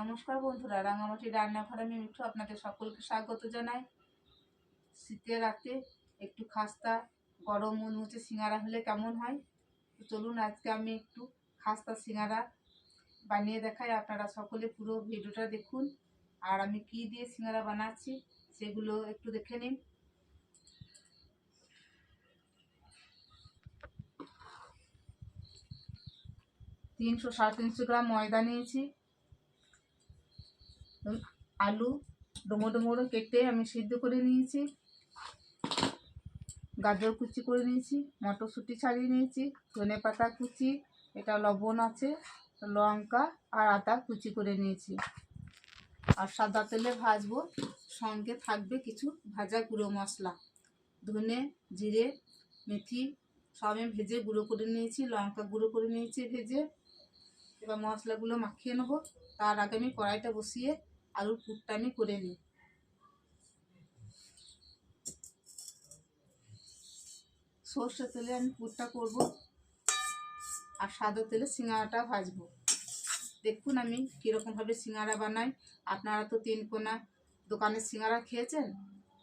নমস্কার বন্ধুরা, রাঙামাটি রান্নাঘরে আমি মিঠু আপনাদের সকলকে স্বাগত জানাই। শীতের রাতে একটু খাস্তা, গরম মুচমুচে সিঙ্গারা হলে কেমন হয়? চলুন আজকে আমি একটু খাস্তা সিঙ্গারা বানিয়ে দেখাই, আপনারা সকলে পুরো ভিডিওটা দেখুন। আর আমি কি দিয়ে সিঙ্গারা বানাচ্ছি সেগুলো একটু দেখে নিন। তিনশো সাড়ে তিনশো গ্রাম ময়দা নিয়েছি। আলু ডোমো ডোমো কেটে আমি সিদ্ধ করে নিয়েছি। গাজর কুচি করে নিয়েছি, মটরশুঁটি ছাড়িয়ে নিয়েছি, ধনে পাতা কুচি, এটা লবণ আছে, লঙ্কা আর আদা কুচি করে নিয়েছি। আর সাদা তেলে ভাজবো, সঙ্গে থাকবে কিছু ভাজা গুঁড়ো মশলা। ধনে, জিরে, মেথি, সব আমি ভেজে গুঁড়ো করে নিয়েছি, লঙ্কা গুঁড়ো করে নিয়েছি ভেজে। এবার মশলাগুলো মাখিয়ে নেব। তার আগে আমি কড়াইটা বসিয়ে আলুর পুরটা আমি করে নিই। সর্ষে তেলে আমি পুরটা করব আর সাদা তেলে সিঙ্গারাটা ভাজবো। দেখুন আমি কীরকমভাবে সিঙ্গারা বানাই। আপনারা তো তিন কোনা দোকানের সিঙ্গারা খেয়েছেন?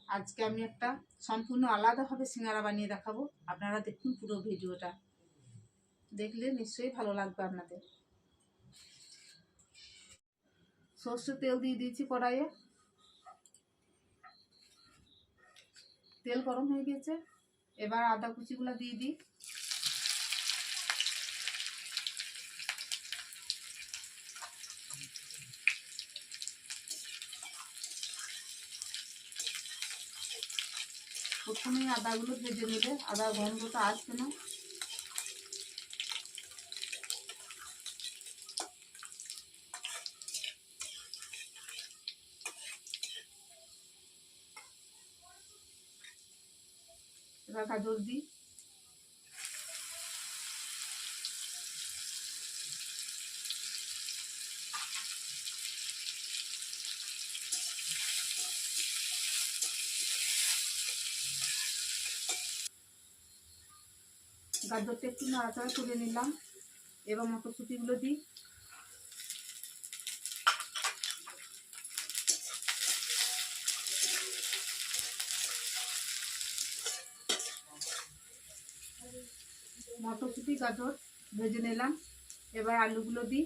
আজকে আমি একটা সম্পূর্ণ আলাদাভাবে সিঙ্গারা বানিয়ে দেখাবো। আপনারা দেখুন পুরো ভিডিওটা। দেখলে নিশ্চয়ই ভালো লাগবে আপনাদের। সর্ষে তেল দিয়ে দিয়েছি কড়াইয়ে। তেল গরম হয়ে গেছে। এবার আদা কুচিগুলো দিয়ে দিই। প্রথমে আদাগুলো ভেজে নেবে। আদা গন্ধটা আসবে না। এবার গাজর দিই গাজরটা একটু নাড়াচাড়া করে নিলাম। এবার মটরশুঁটিগুলো দিই। মটরশুঁটি, গাজর ভেজে নিলাম। এবার আলুগুলো দিই।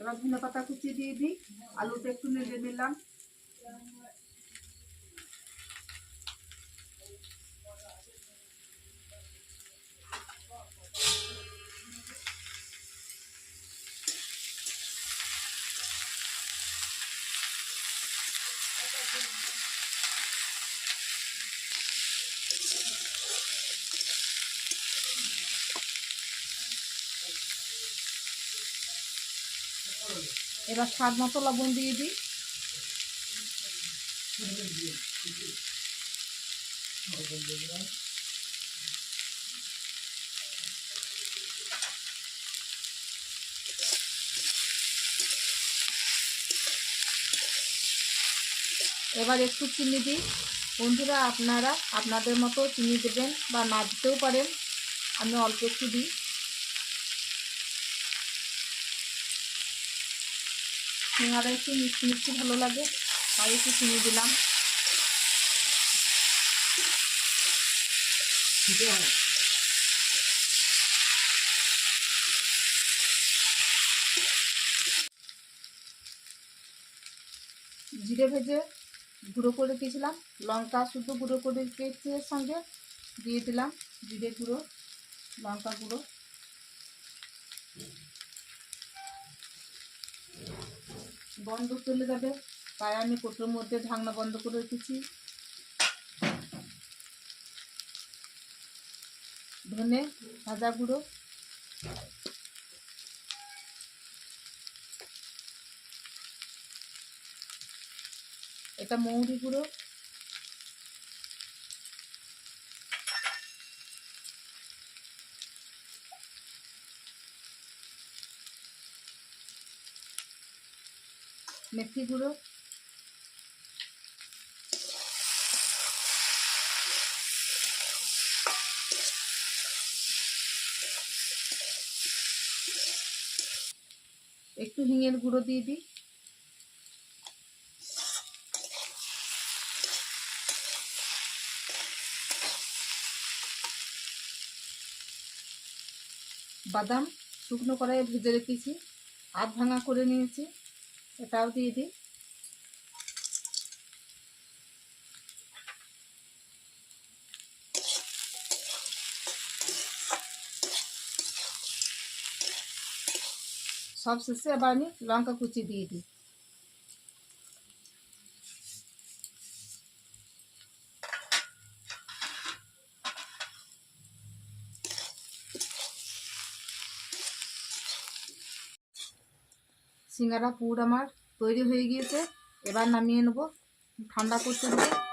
এবার ধনে পাতা কুচি দিয়ে দিই। আলুটা একটু নেড়ে নিলাম। এবার স্বাদ মতো লবণ দিয়ে দিই। এবার একটু চিনি দিই। বন্ধুরা, আপনারা আপনাদের মতো চিনি দেবেন বা না দিতেও পারেন। আমি অল্প একটু দিই। সিঙ্গারা একটু মিষ্টি মিষ্টি ভালো লাগে, তাই একটু চিনি দিলাম। জিরে ভেজে গুঁড়ো করে দিয়েছিলাম, লঙ্কা শুধু গুঁড়ো করে দিয়েছি এর সঙ্গে, দিয়ে দিলাম জিরে গুঁড়ো, লঙ্কা গুঁড়ো। বন্ধ চলে যাবে। তাই আমি কোটোর মধ্যে ঢাকনা বন্ধ করে রেখেছি। ধনে ভাজা গুঁড়ো। এটা মৌরি গুঁড়ো। মেথি গুঁড়ো। একটু হিঙের গুঁড়ো দিয়ে দিই। বাদাম শুকনো কড়াইয়ে ভেজে রেখেছি। আধ ভাঙা করে নিয়েছি। এটাও দিয়ে দিই সব শেষে আবার আমি লঙ্কা কুচি সিঙ্গারা পুর আমার তৈরি হয়ে গিয়েছে। এবার নামিয়ে নেব। ঠান্ডা করতে দেবো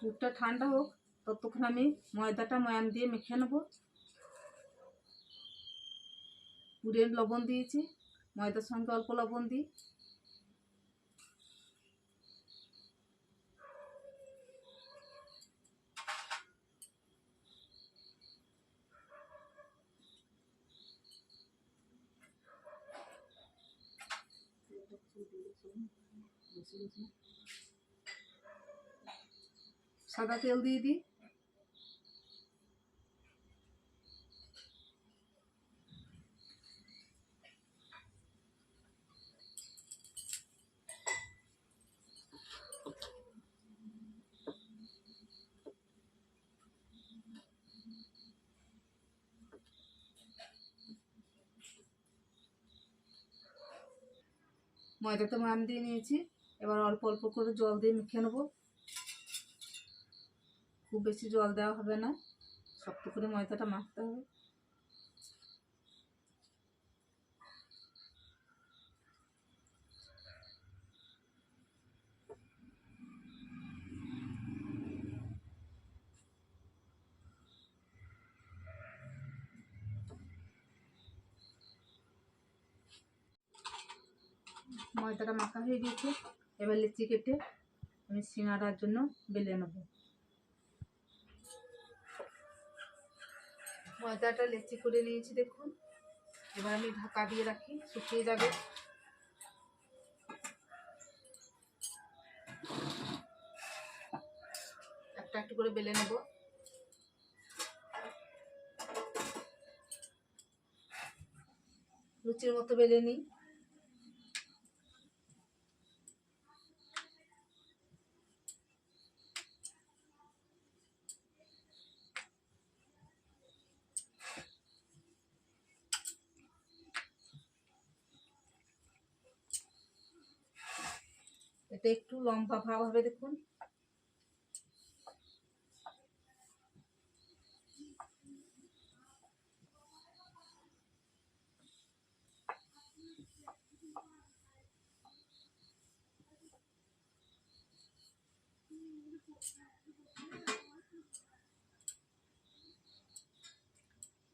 দুধটা ঠান্ডা হোক, ততক্ষণ আমি ময়দাটা ময়ান দিয়ে মেখে নেব। পুরের লবণ দিয়েছি, ময়দার সঙ্গে অল্প লবণ দিই। সাদা তেল দিয়ে দিই। ময়দাতে মান দিয়ে নিয়েছি। এবার অল্প অল্প করে জল দিয়ে মেখে নেব। খুব বেশি জল দেওয়া হবে না। শক্ত করে ময়দাটা মাখতে হবে। ময়দাটা মাখা হয়ে গিয়েছে। এবার লিচি কেটে আমি সিঙাড়ার জন্য বেলে নেব। ময়দাটা লেচি করে নিয়েছি দেখুন। এবার আমি ঢাকা দিয়ে রাখি, শুকিয়ে যাবে। একটা একটু করে বেলে নেব। লুচির মতো বেলে নিই। একটু লম্বা ভাব হবে দেখুন।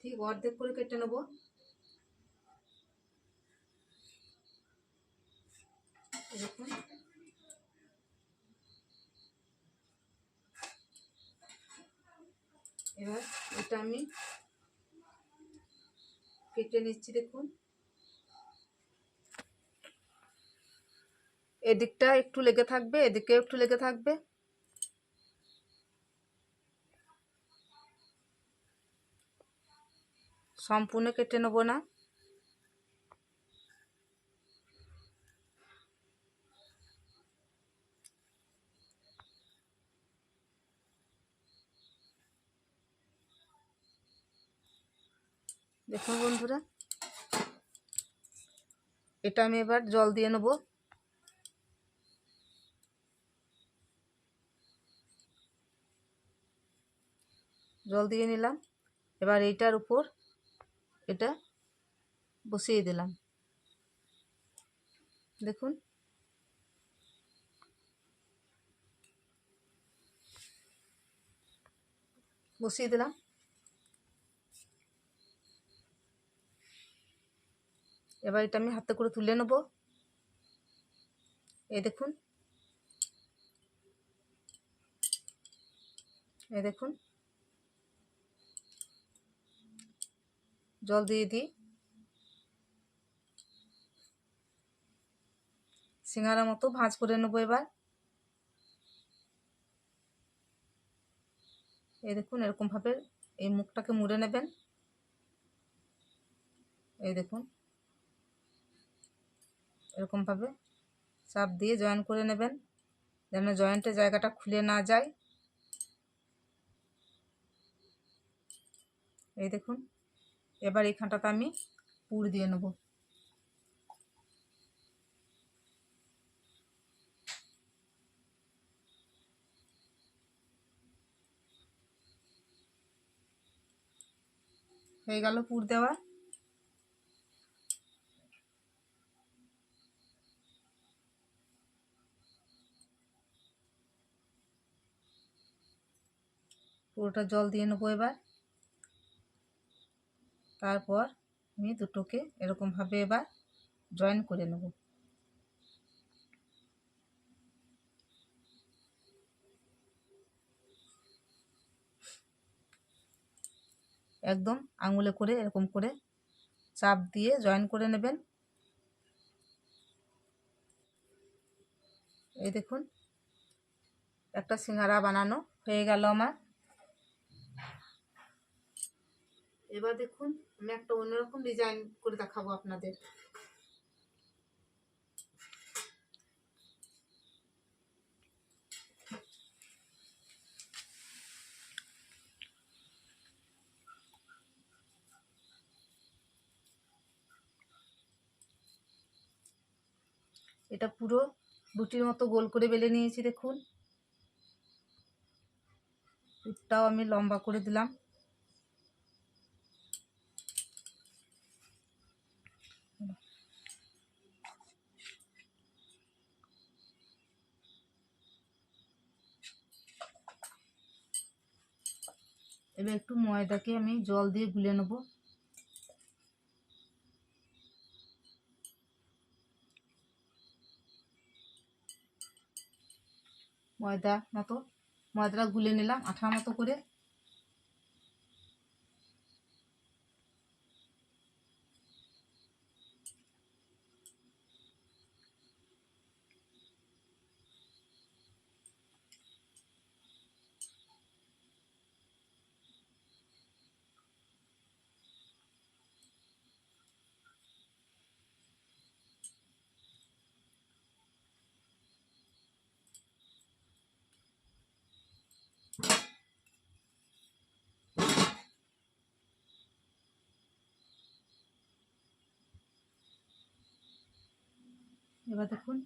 ঠিক অর্ধেক করে কেটে নেব দেখুন এবার এটা আমি কেটে নিচ্ছি দেখুন। এদিকটা একটু লেগে থাকবে এদিকে একটু লেগে থাকবে। সম্পূর্ণ কেটে নেব না। দেখুন বন্ধুরা। এটা আমি এবার জল দিয়ে নেব। জল দিয়ে নিলাম। এবার এইটার উপর এটা বসিয়ে দিলাম। দেখুন। বসিয়ে দিলাম। এবার এটা আমি হাতে করে তুলে নেব। এই দেখুন। এই দেখুন। জল দিয়ে দিই। সিঙ্গারা মতো ভাঁজ করে নেব এবার। এই দেখুন, এরকমভাবে এই মুখটাকে মুড়ে নেবেন। এই দেখুন। এরকমভাবে চাপ দিয়ে জয়েন করে নেবেন, যেন জয়েন্টের জায়গাটা খুলে না যায়। এই দেখুন, এবার এইখানটাতে আমি পুর দিয়ে নেব। হয়ে গেল পুর দেওয়া। পুরোটা জল দিয়ে নেব এবার। তারপর আমি দুটোকে এরকমভাবে এবার জয়েন করে নেব। একদম আঙুলে করে এরকম করে চাপ দিয়ে জয়েন করে নেবেন। এই দেখুন, একটা সিঙ্গারা বানানো হয়ে গেল আমার। এবার দেখুন, আমি একটা অন্যরকম ডিজাইন করে দেখাবো আপনাদের। এটা পুরো রুটির মতো গোল করে বেলে নিয়েছি, দেখুন। আমি লম্বা করে দিলাম। এবার একটু ময়দাকে আমি জল দিয়ে গুলে নেব। ময়দা মতো, ময়দাটা গুলে নিলাম আঠার মতো করে। এবার দেখুন।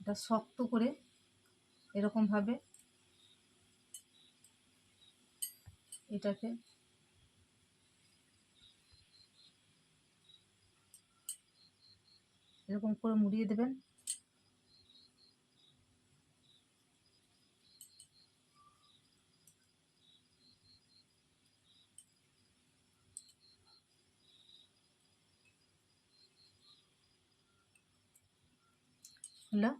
এটা শক্ত করে এরকমভাবে এটাকে এরকম করে মুড়িয়ে দেবেন। হলো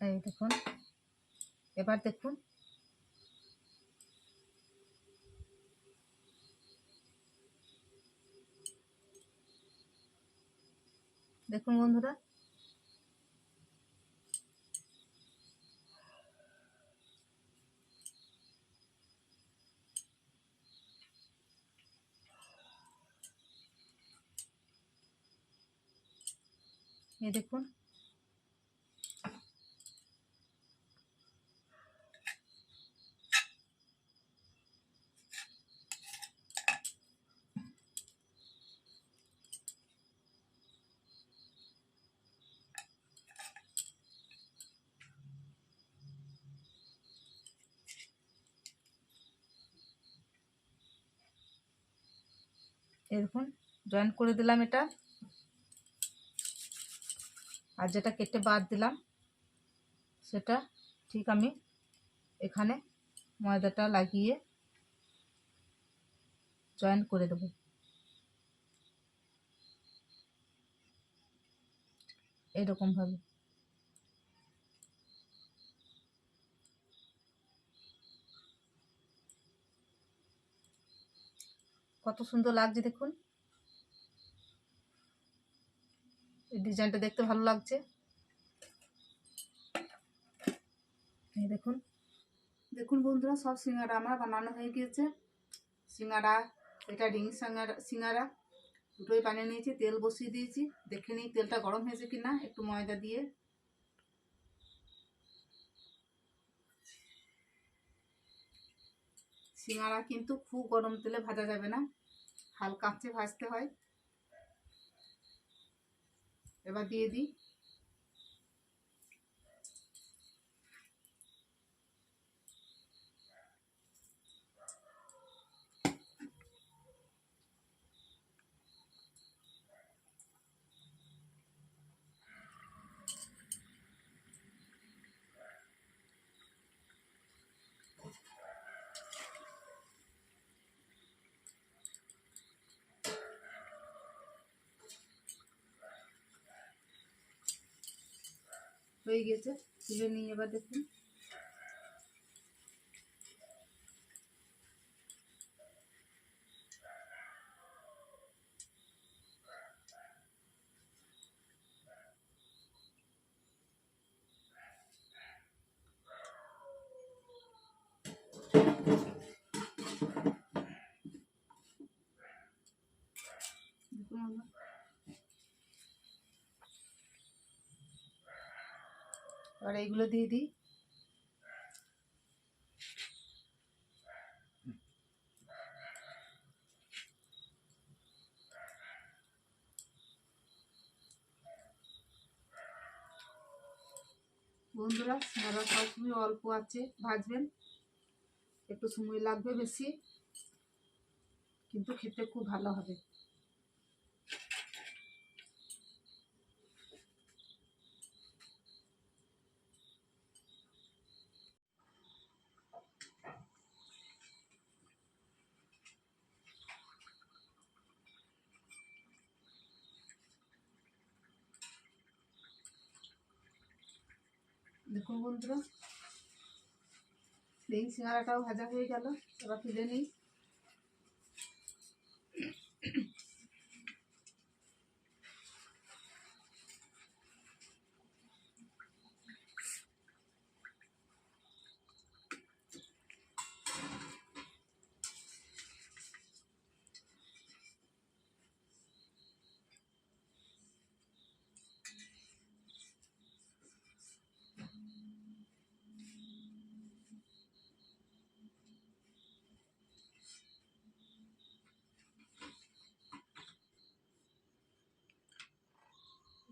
এই দেখুন এবার দেখুন। দেখুন বন্ধুরা ये देखो দেখুন জয়েন করে দিলাম এটা। আর যেটা কেটে বাদ দিলাম, সেটা ঠিক আমি এখানে ময়দাটা লাগিয়ে জয়েন করে দেবো। এরকমভাবে কত সুন্দর লাগছে দেখুন। এই ডিজাইনটা দেখতে ভালো লাগছে। এই দেখুন। দেখুন বন্ধুরা, সব সিঙ্গারা আমার বানানো হয়ে গিয়েছে। সিঙ্গারা, এটা রিং সিঙ্গারা সিঙ্গারা। দুটোই বানিয়ে নিয়েছি, তেল বসিয়ে দিয়েছি। দেখে নিই তেলটা গরম হয়েছে কি না একটু ময়দা দিয়ে। সিঙ্গারা কিন্তু খুব গরম তেলে ভাজা যাবে না। হালকা আঁচে ভাজতে হয়। এবার দিয়ে দিই। হয়ে গেছে তুলে নিয়ে এবার দেখুন দেখুন আমরা এবার এইগুলো দিয়ে দিই। বন্ধুরা সিঙ্গারা সবসময় অল্প আছে, ভাজবেন। একটু সময় লাগবে বেশি, কিন্তু খেতে খুব ভালো হবে। দেখুন বন্ধুরা এই সিঙ্গারাটাও ভাজা হয়ে গেল এবার তুলে নিই।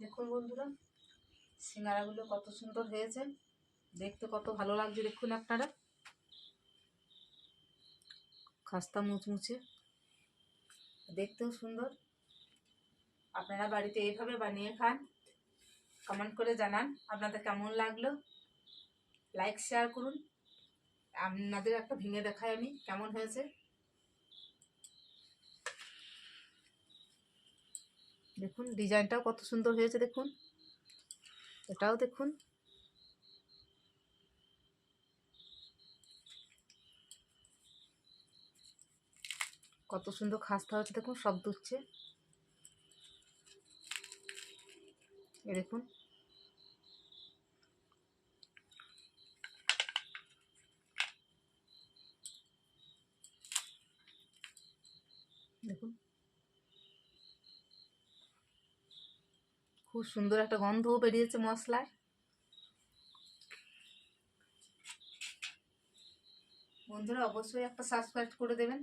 দেখুন বন্ধুরা, সিঙ্গারাগুলো কত সুন্দর হয়েছে। দেখতে কত ভালো লাগছে, দেখুন আপনারা। খাস্তা মুচমুচে। দেখতেও সুন্দর। আপনারা বাড়িতে এইভাবে বানিয়ে খান কমেন্ট করে জানান আপনাদের কেমন লাগল। লাইক শেয়ার করুন। আপনাদের একটা ভেঙে দেখাই আমি, কেমন হয়েছে। দেখুন, ডিজাইনটাও কত সুন্দর হয়েছে, দেখুন। এটাও দেখুন। কত সুন্দর খাস্তা হচ্ছে দেখুন, সব দুচ্ছে এ দেখুন। দেখুন। খুব সুন্দর একটা গন্ধও বেরিয়েছে মশলার বন্ধুরা অবশ্যই একটা সাবস্ক্রাইব করে দেবেন।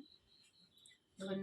ধন্যবাদ।